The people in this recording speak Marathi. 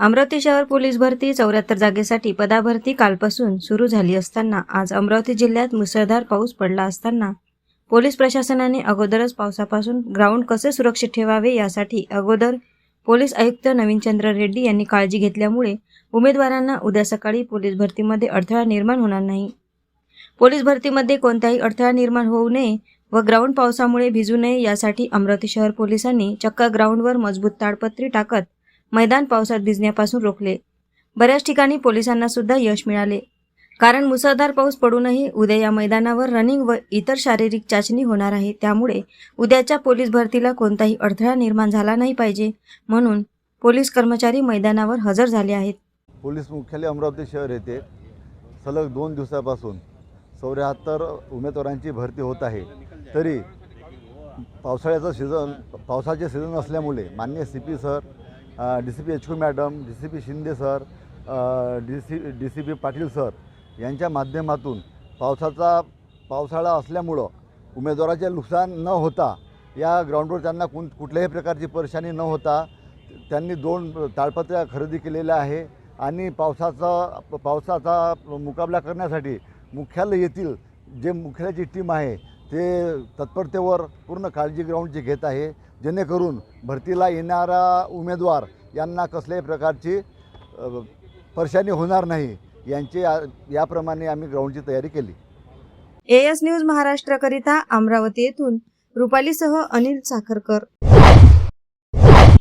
अमरावती शहर पोलीस भरती चौऱ्याहत्तर जागेसाठी पदाभरती कालपासून सुरू झाली असताना आज अमरावती जिल्ह्यात मुसळधार पाऊस पडला असताना पोलीस प्रशासनाने अगोदरच पावसापासून ग्राउंड कसे सुरक्षित ठेवावे यासाठी अगोदर पोलीस आयुक्त नवीनचंद्र रेड्डी यांनी काळजी घेतल्यामुळे उमेदवारांना उद्या सकाळी पोलीस भरतीमध्ये अडथळा निर्माण होणार नाही. पोलीस भरतीमध्ये कोणताही अडथळा निर्माण होऊ नये व ग्राउंड पावसामुळे भिजू नये यासाठी अमरावती शहर पोलिसांनी चक्क ग्राउंडवर मजबूत ताडपत्री टाकत मैदान पावसात भिजण्यापासून रोखले. बऱ्याच ठिकाणी पोलिसांना सुद्धा यश मिळाले. कारण मुसळधार पाऊस पडूनही उद्या या मैदानावर रनिंग व इतर शारीरिक चाचणी होणार आहे. त्यामुळे उद्याच्या पोलीस भरतीला कोणताही अडथळा निर्माण झाला नाही पाहिजे म्हणून पोलीस कर्मचारी मैदानावर हजर झाले आहेत. पोलीस मुख्यालय अमरावती शहर येथे सलग दोन दिवसापासून चौऱ्याहत्तर उमेदवारांची भरती होत आहे. तरी पावसाळ्याचं सीझन पावसाचे सीझन असल्यामुळे मान्य C P sir D C P H Q madam D C P Shinde sir D C D C P Patil sir यांच्या माध्यमातून पावसाचा पावसाळा असल्यामुळं उमेदवाराचे नुकसान न होता या ग्राउंडवर त्यांना कोण कुठल्याही प्रकारची परेशानी न होता त्यांनी दोन ताडपत्र्या खरेदी केलेल्या आहे आणि पावसाचा पावसाचा मुकाबला करण्यासाठी मुख्यालय येथील जे मुख्यालयाची टीम आहे ते तत्परतेवर पूर्ण काळजी ग्राउंडची घेत आहे जेणेकरून भरतीला येणारा उमेदवार यांना कसल्याही प्रकारची परेशानी होणार नाही यांची याप्रमाणे आम्ही ग्राउंडची तयारी केली. एएस न्यूज महाराष्ट्रकरिता अमरावती येथून रुपालीसह अनिल साखरकर.